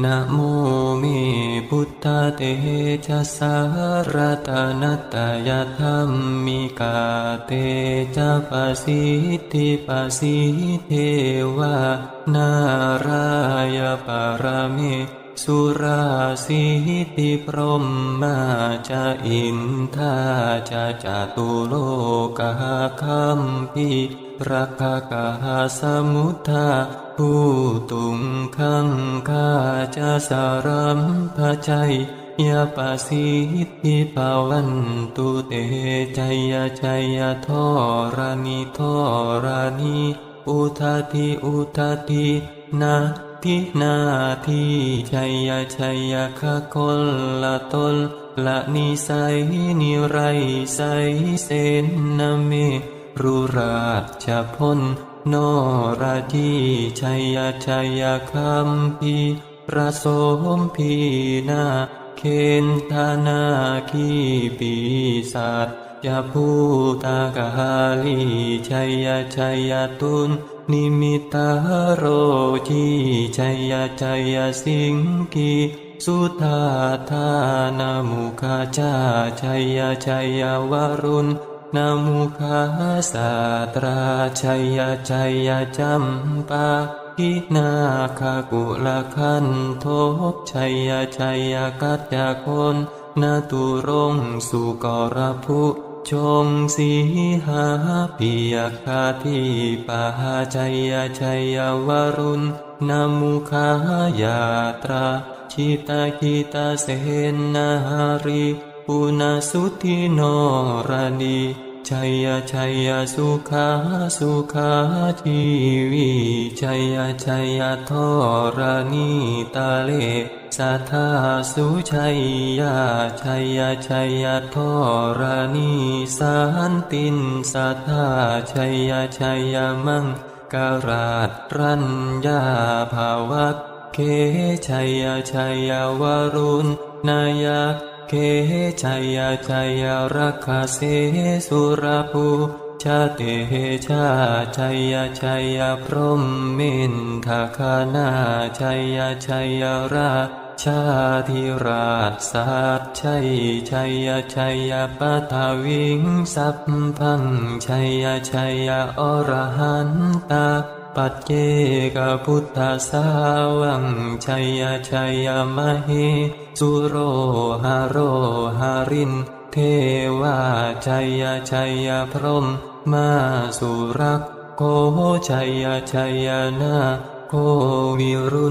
นะโมเมพุทธเตชะสารตานตยธรรมมิกาเตจะปสิทธิปสิเทวา นารายปารเม สุราสิติพรมมาจะอินทาจะจตุโลกาคัมพีรักกาสมุทาผู้ตุงขังคาจะสารัมพชัยยาปสิทธิภาวันตุเตชัยชัยทอรานิทอรานิอุทาทิอุทาทินา ทินาทิชัยยชัยยคะคนละตนละนิสัยนิไรใสเสนนเมรุราชพ้นนราทีชัยชัยคัมพีประสมพีนาเคนธนาคีปีศาจ ยาภูตากาลีชัยชัยตุนนิมิตาโรจีชัยชัยสิงกีสุธาธานามุขจาชัยชัยวรุณนามุขาสาตราชัยชัยจัมปากินาคากุลคันโทกชัยชัยกัจจคนนาตุรงสุกรภุ ชงสีหาปิยคาทิปาชัยชัยวรุณนามุขายาตรา ชิตาคิตาเสนนาหาริปุณสุทินรณี ชัยชัยสุขาสุขาชีวีชัยชัยทอรานีตาเลสัทธาสุชัยยาชัยชัยทอรานีสันตินสัทธาชัยชัยมังการาตรัญญาภาวัตเคชัยชัยวรุณนายะ เคชัยชัยรักขเสสุรภูชาเตชาชัยชัยพรหมมินทคานาชัยชัยราชาธิราชสัตชัยชัยชัยปัทวิงสัพพังชัยชัยอรหันตา ปัจเจกพุทธสาวังชัยชัยมหิสุโรหาโรหาริน เทวาชัยชัยพรหมมาสุรักโคชัยชัยนาโควิรุณ